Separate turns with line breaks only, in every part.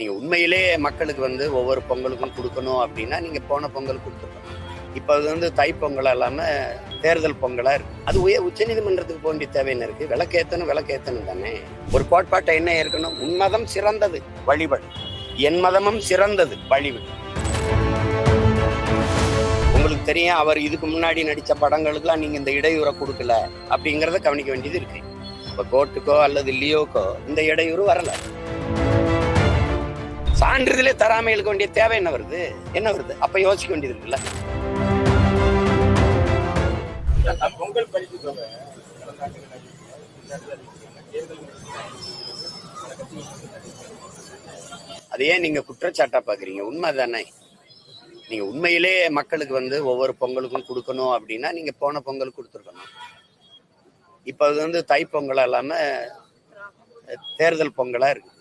நீங்க உண்மையிலே மக்களுக்கு வந்து ஒவ்வொரு பொங்கலுக்கும் கொடுக்கணும் அப்படின்னா நீங்க போன பொங்கல் கொடுத்துருக்கணும். இப்போ அது வந்து தைப்பொங்கலாக இல்லாமல் இல்லாம தேர்தல் பொங்கலா இருக்கு. அது உய உச்சநீதிமன்றத்துக்கு போக வேண்டிய தேவைன்னு இருக்கு. விளக்கேற்றணும் விளக்கேத்தணும் தானே. ஒரு கோட்பாட்டை என்ன இருக்கணும் உன்மதம் சிறந்தது வழிபடு. என் மதமும் சிறந்தது வழிபடு. உங்களுக்கு தெரியும் அவர் இதுக்கு முன்னாடி நடிச்ச படங்களுக்குலாம் நீங்க இந்த இடையூறை கொடுக்கல அப்படிங்கிறத கவனிக்க வேண்டியது இருக்கு. இப்போ கோர்ட்டுக்கோ அல்லது லியோக்கோ இந்த இடையூறு வரல. சான்றிதழே தராம வேண்டிய தேவை என்ன வருது? என்ன வருது? அப்ப யோசிக்க வேண்டியது இருக்குல்ல.
பொங்கல் பரிசு தொகை
அதையே நீங்க குற்றச்சாட்டா பாக்குறீங்க? உண்மை தானே. நீங்க உண்மையிலே மக்களுக்கு வந்து ஒவ்வொரு பொங்கலுக்கும் கொடுக்கணும் அப்படின்னா நீங்க போன பொங்கல் கொடுத்துருக்கணும். இப்ப அது வந்து தை இல்லாம தேர்தல் பொங்கலா இருக்கு.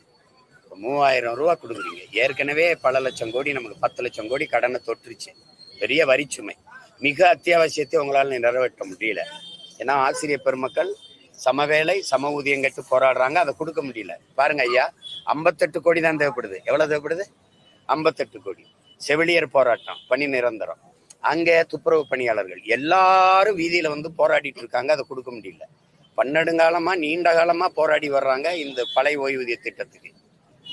மூவாயிரம் ரூபா கொடுக்குறீங்க. ஏற்கனவே பல லட்சம் கோடி நமக்கு பத்து லட்சம் கோடி கடனை தொற்றுச்சு. பெரிய வரிச்சுமை மிக அத்தியாவசியத்தை உங்களால் நிறைவேற்ற முடியல. ஏன்னா ஆசிரியர் பெருமக்கள் சமவேளை சம ஊதியம் கட்டு போராடுறாங்க. அதை கொடுக்க முடியல. பாருங்க ஐயா ஐம்பத்தெட்டு கோடி தான் தேவைப்படுது. எவ்வளவு தேவைப்படுது? ஐம்பத்தெட்டு கோடி. செவிலியர் போராட்டம் பணி நிரந்தரம். அங்கே துப்புரவு பணியாளர்கள் எல்லாரும் வீதியில் வந்து போராடிட்டு இருக்காங்க. அதை கொடுக்க முடியல. பன்னெடுங்காலமாக நீண்ட காலமாக போராடி வர்றாங்க இந்த பழைய ஓய்வூதிய திட்டத்துக்கு.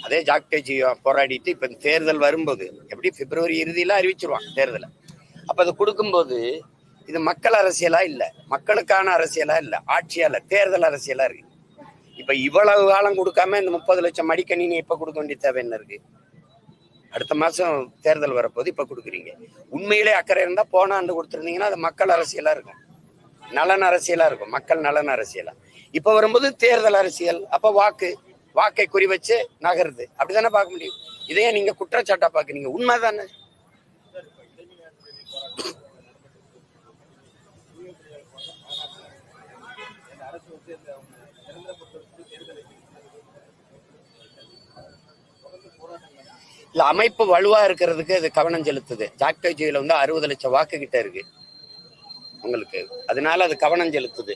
அதே ஜாக்டேஜி போராடிட்டு இப்ப இந்த தேர்தல் வரும்போது எப்படி பிப்ரவரி இறுதியில அறிவிச்சிருவான் தேர்தலை. அப்ப அதை கொடுக்கும்போது இது மக்கள் அரசியலா இல்ல மக்களுக்கான அரசியலா இல்ல ஆட்சியால தேர்தல் அரசியலா இருக்கு. இப்ப இவ்வளவு காலம் கொடுக்காம இந்த முப்பது லட்சம் மடிக்கணினி இப்ப கொடுக்க வேண்டிய தேவை என்ன இருக்கு? அடுத்த மாசம் தேர்தல் வரப்போது இப்ப கொடுக்குறீங்க. உண்மையிலே அக்கறை இருந்தா போன ஆண்டு கொடுத்துருந்தீங்கன்னா அது மக்கள் அரசியலா இருக்கும். நலன் அரசியலா இருக்கும் மக்கள் நலன் அரசியலா. இப்ப வரும்போது தேர்தல் அரசியல் அப்ப வாக்கு வாக்கை குறி வச்சு நகருது. அப்படிதானே பார்க்க முடியும்? இதையே நீங்க குற்றச்சாட்டா பாக்குறீங்க
உண்மை தானே?
இல்ல அமைப்பு வலுவா இருக்கிறதுக்கு அது கவனம் செலுத்துது. ஜாக்டோஜியில வந்து அறுபது லட்சம் வாக்கு கிட்ட இருக்கு. உங்களுக்கு. அதனால அது கவனம் செலுத்துது.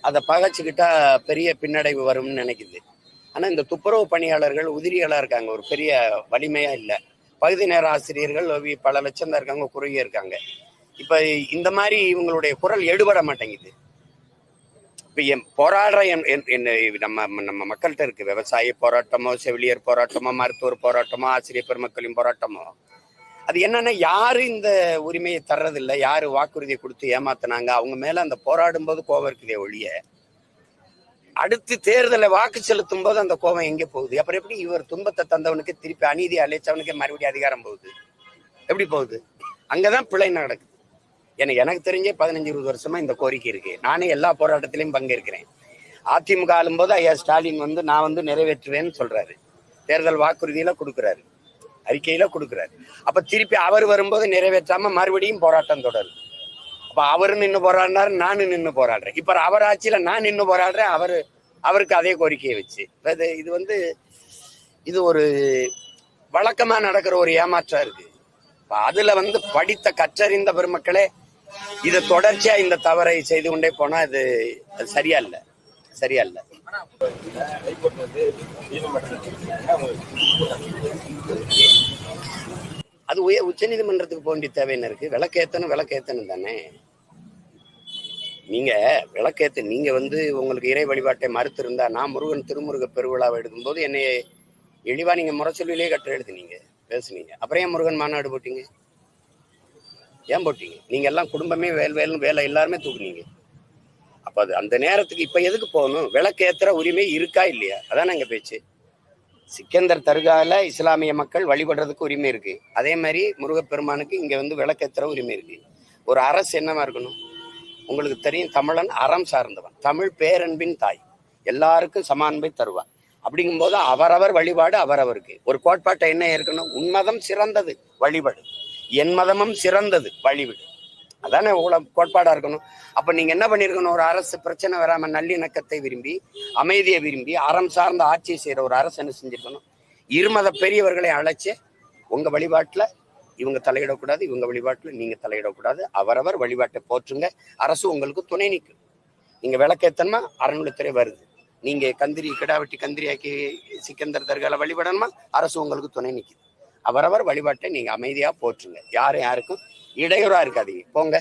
அதை பகைச்சுக்கிட்டா பெரிய பின்னடைவு வரும்னு நினைக்குது. ஆனா இந்த துப்புரவு பணியாளர்கள் உதிரிகளாக இருக்காங்க. ஒரு பெரிய வலிமையா இல்லை. பகுதி நேர ஆசிரியர்கள் பல லட்சம் தான் இருக்காங்க குறுகிய இருக்காங்க. இப்ப இந்த மாதிரி இவங்களுடைய குரல் எடுபட மாட்டேங்குது. இப்போ என் போராடுற என் என்- என்ன நம்ம நம்ம மக்கள்கிட்ட இருக்கு. விவசாய போராட்டமோ செவிலியர் போராட்டமோ மருத்துவர் போராட்டமோ ஆசிரியர் பெருமக்களின் போராட்டமோ. அது என்னன்னா யாரு இந்த உரிமையை தர்றதில்ல? யாரு வாக்குறுதியை கொடுத்து ஏமாத்துனாங்க? அவங்க மேல அந்த போராடும் போது கோவம் இருக்குதே ஒழிய அடுத்து தேர்தலை வாக்கு செலுத்தும் போது அந்த கோபம் எங்கே போகுது? அப்புறம் எப்படி இவர் துன்பத்தை தந்தவனுக்கு திருப்பி அநீதி அழைச்சவனுக்கு மறுபடியும் அதிகாரம் போகுது? எப்படி போகுது? அங்கதான் பிழை நடக்குது. எனக்கு எனக்கு தெரிஞ்சே பதினஞ்சு இருபது வருஷமா இந்த கோரிக்கை இருக்கு. நானே எல்லா போராட்டத்திலையும் பங்கேற்கிறேன். அதிமுக ஆளும்போது ஐயா ஸ்டாலின் வந்து நான் வந்து நிறைவேற்றுவேன்னு சொல்றாரு. தேர்தல் வாக்குறுதியில கொடுக்குறாரு. அறிக்கையில கொடுக்குறாரு. அப்ப திருப்பி அவர் வரும்போது நிறைவேற்றாம மறுபடியும் போராட்டம் தொடருது. அப்ப அவரு நின்று போராடினாரு நானும் நின்று போராடுறேன். இப்ப அவர் ஆட்சியில நான் நின்று போராடுறேன் அவரு அவருக்கு அதே கோரிக்கையை வச்சு. இது இது வந்து இது ஒரு வழக்கமா நடக்கிற ஒரு ஏமாற்றம் இருக்கு. அதுல வந்து படித்த கற்றறிந்த பெருமக்களே இதை தொடர்ச்சியா இந்த தவறை செய்து கொண்டே போனா இது அது சரியா இல்ல சரியா இல்ல
அது உயர்
அது நீதிமன்றத்துக்கு உச்சநீதிமன்றத்துக்கு போக வேண்டிய தேவை இருக்கு? விளக்கேத்தனும் விளக்கேத்தனும் தானே. நீங்க விளக்கேத்து நீங்க வந்து உங்களுக்கு இறை வழிபாட்டை மறுத்து இருந்தா நான் முருகன் திருமுருக பெருவிழாவை எடுக்கும்போது என்னை இழிவா நீங்க முரசொல்லிலே கற்று எழுதுனீங்க பேசுனீங்க. அப்புறம் ஏன் முருகன் மாநாடு போட்டீங்க? ஏன் போட்டீங்க? நீங்க எல்லாம் குடும்பமே வேல் வேல்னு வேலை எல்லாருமே தூக்குனீங்க. அப்ப அது அந்த நேரத்துக்கு இப்ப எதுக்கு போகணும்? விளக்கேத்துற உரிமை இருக்கா இல்லையா? அதான் எங்க பேச்சு. சிக்கந்தர் தர்கால இஸ்லாமிய மக்கள் வழிபடுறதுக்கு உரிமை இருக்கு. அதே மாதிரி முருகப்பெருமானுக்கு இங்க வந்து விளக்கேத்துற உரிமை இருக்கு. ஒரு அரசு என்னவா இருக்கணும்? உங்களுக்கு தெரியும் தமிழன் அறம் சார்ந்தவன். தமிழ் பேரன்பின் தாய். எல்லாருக்கும் சமான்பை தருவான். அப்படிங்கும்போது அவரவர் வழிபாடு அவரவருக்கு. ஒரு கோட்பாட்டை என்ன இருக்கணும் உன்மதம் சிறந்தது வழிபாடு. என் மதமும் சிறந்தது வழிபாடு அதானே உங்களை கோட்பாடாக இருக்கணும். அப்போ நீங்கள் என்ன பண்ணியிருக்கணும் ஒரு அரசு பிரச்சனை வராமல் நல்லிணக்கத்தை விரும்பி அமைதியை விரும்பி அறம் சார்ந்த ஆட்சியை செய்கிற ஒரு அரசு என்ன செஞ்சுருக்கணும்? இருமத பெரியவர்களை அழைச்சி உங்கள் வழிபாட்டில் இவங்க தலையிடக்கூடாது இவங்க வழிபாட்டுல நீங்க தலையிடக்கூடாது. அவரவர் வழிபாட்டை போற்றுங்க. அரசு உங்களுக்கு துணை நிற்கும். நீங்க விளக்கேத்தனமா அறநிலைத்துறை வருது. நீங்க கந்திரி கிடாவெட்டி கந்திரியாக்கி சிக்கந்தர் தர்கால வழிபடணுமா? அரசு உங்களுக்கு துணை நிற்குது. அவரவர் வழிபாட்டை நீங்க அமைதியா போற்றுங்க. யாரும் யாருக்கும் இடையூறா இருக்காதீங்க. போங்க.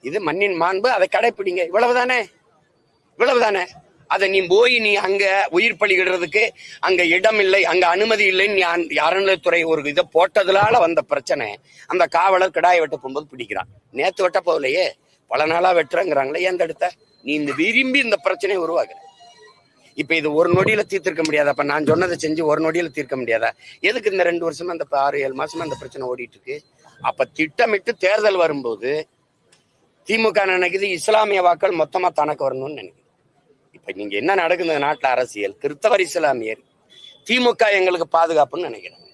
இது மண்ணின் மாண்பு. அதை கடைப்பிடிங்க. இவ்வளவுதானே? இவ்வளவுதானே? அதை நீ போய் நீ அங்க உயிர் பலியிடுறதுக்கு அங்க இடம் இல்லை அங்க அனுமதி இல்லைன்னு அறநிலைத்துறை ஒரு இதை போட்டதுனால வந்த பிரச்சனை. அந்த காவலர் கிடாயை வெட்ட போகும்போது பிடிக்கிறான். நேத்து வெட்ட போகலையே. பல நாளா வெட்டுறேங்கிறாங்களே ஏன் தடுத்த நீ இந்த விரும்பி இந்த பிரச்சனையை உருவாக்குற. இப்ப இது ஒரு நொடியில தீர்த்திருக்க முடியாதா? அப்ப நான் சொன்னதை செஞ்சு ஒரு நொடியில தீர்க்க முடியாதா? எதுக்கு இந்த ரெண்டு வருஷமா இந்த ஆறு ஏழு மாசமா இந்த பிரச்சனை ஓடிட்டு இருக்கு அப்ப திட்டமிட்டு தேர்தல் வரும்போது திமுக நினைக்குது இஸ்லாமிய வாக்கள் மொத்தமா தனக்கு வரணும்னு நினைக்குது. இப்ப நீங்க என்ன நடக்குது நாட்டில் நாட்டுல அரசியல்? கிறிஸ்தவர் இஸ்லாமியர். திமுக எங்களுக்கு பாதுகாப்புன்னு நினைக்கிறாங்க.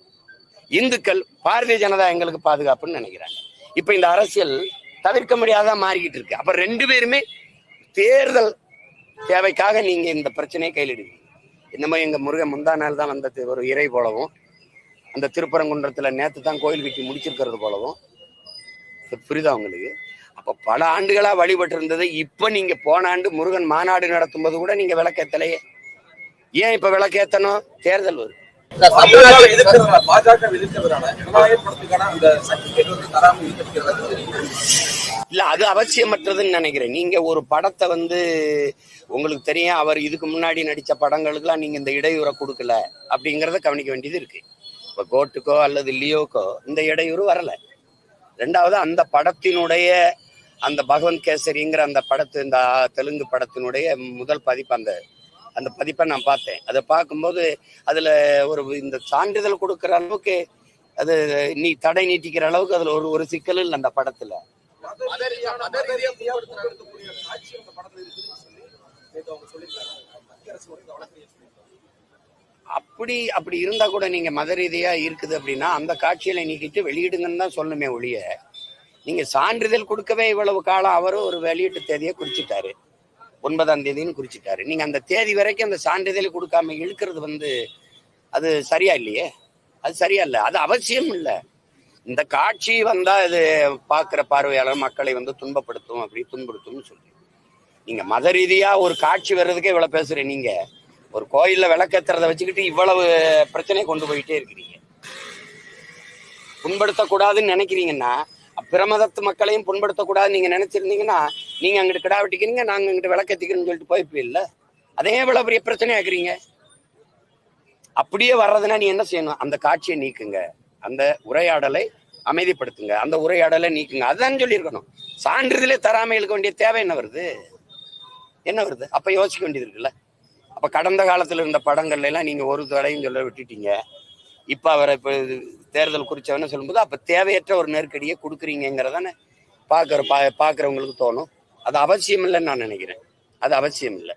இந்துக்கள் பாரதிய ஜனதா எங்களுக்கு பாதுகாப்புன்னு நினைக்கிறாங்க. இப்ப இந்த அரசியல் தவிர்க்க முடியாத மாறிக்கிட்டு இருக்கு. அப்ப ரெண்டு பேருமே தேர்தல் தேவைக்காக நீங்க இந்த பிரச்சனையை கையிலிடுவீங்க. என்னமோ எங்க முருகன் முந்தா நாள் தான் வந்த ஒரு இறை போலவும் அந்த திருப்பரங்குன்றத்துல நேத்து தான் கோயில் கட்டி முடிச்சிருக்கிறது போலவும். புரிதா புரியுதா உங்களுக்கு? அப்ப பல ஆண்டுகளா வழிபட்டு இருந்தது இப்ப நீங்க போன ஆண்டு முருகன் மாநாடு நடத்தும் போது கூட நீங்க விளக்கேத்தலையே. ஏன் இப்ப விளக்கேத்தணும்? தேர்தல் வரும் இல்ல அது அவசியமற்றதுன்னு நினைக்கிறேன். நீங்க ஒரு படத்தை வந்து உங்களுக்கு தெரியும் அவர் இதுக்கு முன்னாடி நடிச்ச படங்களுக்கெல்லாம் நீங்க இந்த இடையூறை கொடுக்கல அப்படிங்கறத கவனிக்க வேண்டியது இருக்கு. இப்ப கோட்டுக்கோ அல்லது லியோக்கோ இந்த இடையூறு வரல. ரெண்டாவது அந்த படத்தினுடைய அந்த பகவந்த் கேசரிங்கிற அந்த படத்து இந்த தெலுங்கு படத்தினுடைய முதல் பதிப்பு அந்த அந்த பதிப்பை நான் பார்த்தேன். அதை பார்க்கும்போது அதில் ஒரு இந்த சான்றிதழ் கொடுக்குற அளவுக்கு அது நீ தடை நீட்டிக்கிற அளவுக்கு அதில் ஒரு ஒரு சிக்கல் இல்லை அந்த படத்தில். அப்படி அப்படி இருந்தா கூட நீங்க மத ரீதியா இருக்குது அப்படின்னா அந்த காட்சியில நீக்கிட்டு வெளியிடுங்கன்னு தான் சொல்லணுமே ஒழிய நீங்க சான்றிதழ் கொடுக்கவே இவ்வளவு காலம் அவரும் ஒரு வெளியீட்டு தேதியை குறிச்சிட்டாரு. ஒன்பதாம் தேதின்னு குறிச்சிட்டாரு. நீங்க அந்த தேதி வரைக்கும் அந்த சான்றிதழ் கொடுக்காம இழுக்கிறது வந்து அது சரியா இல்லையே? அது சரியா இல்லை. அது அவசியம் இல்லை. இந்த காட்சி வந்தா இது பார்க்குற பார்வையாளர் மக்களை வந்து துன்பப்படுத்தும் அப்படி துன்புறுத்தும்னு சொல்லி நீங்க மத ரீதியா ஒரு காட்சி வர்றதுக்கே இவ்வளவு பேசுறீங்க நீங்க. ஒரு கோயில்ல விளக்கேத்துறத வச்சுக்கிட்டு இவ்வளவு பிரச்சனையை கொண்டு போயிட்டே இருக்கிறீங்க. புண்படுத்தக்கூடாதுன்னு நினைக்கிறீங்கன்னா பிரமதத்து மக்களையும் புண்படுத்தக்கூடாது நீங்க நினைச்சிருந்தீங்கன்னா நீங்க அங்கிட்டு கிடா வெட்டிக்கிறீங்க நாங்க அங்கிட்டு விளக்கேத்திக்கிறோம்னு சொல்லிட்டு போய்ப்பே அதே இவ்வளவு பெரிய பிரச்சனையாக்குறீங்க அப்படியே வர்றதுன்னா நீ என்ன செய்யணும்? அந்த காட்சியை நீக்குங்க. அந்த உரையாடலை அமைதிப்படுத்துங்க. அந்த உரையாடலை நீக்குங்க. அதுதான் சொல்லியிருக்கணும். சான்றிதழே தராமல் இருக்க வேண்டிய தேவை என்ன வருது? என்ன வருது? அப்ப யோசிக்க வேண்டியது இருக்குல்ல. அப்ப கடந்த காலத்துல இருந்த படங்கள்ல எல்லாம் நீங்க ஒரு தடையும் சொல்ல விட்டுட்டீங்க. இப்ப அவரை இப்ப தேர்தல் குறிச்சவன சொல்லும்போது அப்ப தேவையற்ற ஒரு நெருக்கடியை கொடுக்குறீங்கிறதானே பாக்குற பா பாக்குறவங்களுக்கு தோணும். அது அவசியம் இல்லைன்னு நான் நினைக்கிறேன். அது அவசியம் இல்லை.